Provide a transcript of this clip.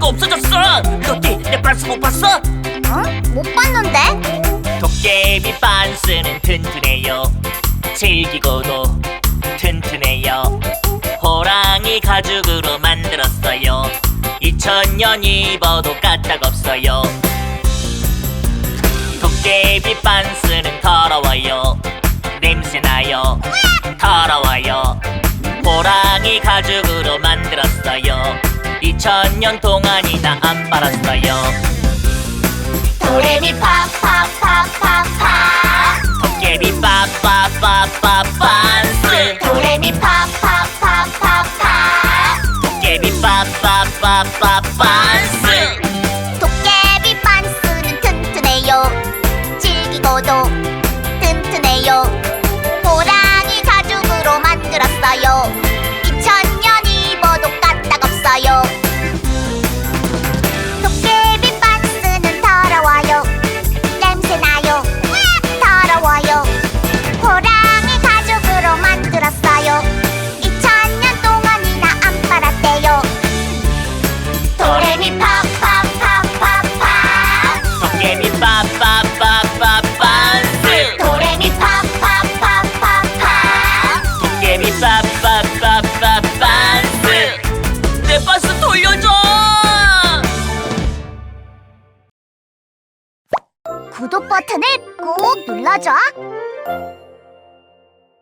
없어졌어. 로티 내 반스 못 봤어? 어? 못 봤는데? 도깨비 반스는 튼튼해요. 질기고도 튼튼해요. 호랑이 가죽으로 만들었어요. 2000년 입어도 까딱 없어요. 도깨비 반스는 더러워요. 냄새나요. 더러워요. 호랑이 가죽으로 만들었어요 2000년 동안이나 안 빨았어요. 도레미 파파파파파. 도깨비 빠빠빠빠 반스 도레미 파파파파파. 도깨비 빠빠빠빠 반스 구독 버튼을 꼭 눌러줘